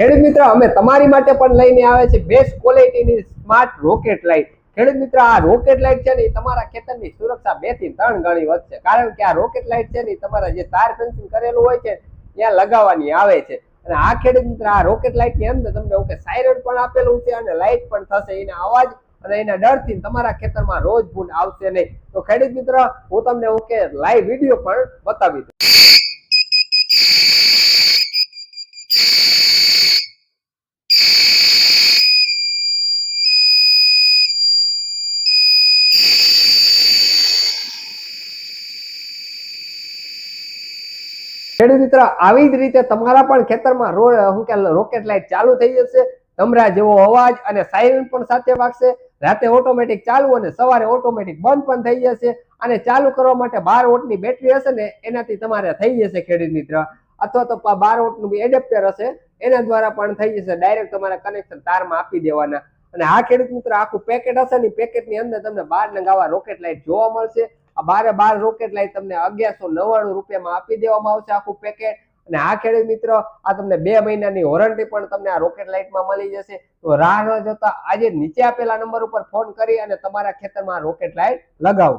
ખેડૂત મિત્ર, અમે તમારી માટે પણ લઈને આવે છે બેસ્ટ ક્વોલિટીની સ્માર્ટ રોકેટ લાઇટ ખેડૂત મિત્ર, આ રોકેટ લાઇટ છે ને તમારા ખેતરની સુરક્ષા બેથી ત્રણ ગણી વધશે. કારણ કે આ રોકેટ લાઇટ છે ને તમારા જે તાર ફેન્સિંગ કરેલું હોય છે, ત્યાં લગાવવાની આવે છે. અને આ ખેડૂત મિત્ર, આ રોકેટ લાઇટની અંદર તમને ઓકે સાયરન પણ આપેલું છે અને લાઇટ પણ થશે એના અવાજ અને એના ડરથી તમારા ખેતરમાં રોજ ભૂંડ આવશે નહીં. તો ખેડૂત મિત્ર, હું તમને ઓકે લાઈવ વીડિયો પણ બતાવી દઉં. ખેડૂત મિત્ર આવી જ રીતે તમારા પણ ખેતરમાં શું કે રોકેટ લાઇટ ચાલુ થઈ જશે તમરા જેવો અવાજ અને સાયરન પણ સાથે વાગશે, રાતે ઓટોમેટિક ચાલુ અને સવારે ઓટોમેટિક બંધ પણ થઈ જશે અને ચાલુ કરવા માટે બાર વોટની બેટરી હશે ને, એનાથી તમારે થઈ જશે ખેડૂત મિત્ર અથવા તો બાર વોટનું એડેપ્ટર હશે, એના દ્વારા પણ થઈ જશે ડાયરેક્ટ તમારે કનેક્શન તારમાં આપી દેવાના. અને આ ખેડૂત મિત્ર આખું પેકેટ હશે ને પેકેટની અંદર તમને બાર નંગાવા રોકેટ લાઇટ જોવા મળશે બારે બાર રોકેટ લાઇટ તમને અગિયારસો નવ્વાણું રૂપિયામાં આપી દેવામાં આવશે આખું પેકેટ અને આ ખેડૂત મિત્રો, આ તમને બે મહિનાની વોરંટી પણ તમને આ રોકેટ લાઇટમાં મળી જશે. તો રાહ ન જોતા આજે નીચે આપેલા નંબર ઉપર ફોન કરી અને તમારા ખેતરમાં રોકેટ લાઇટ લગાવો.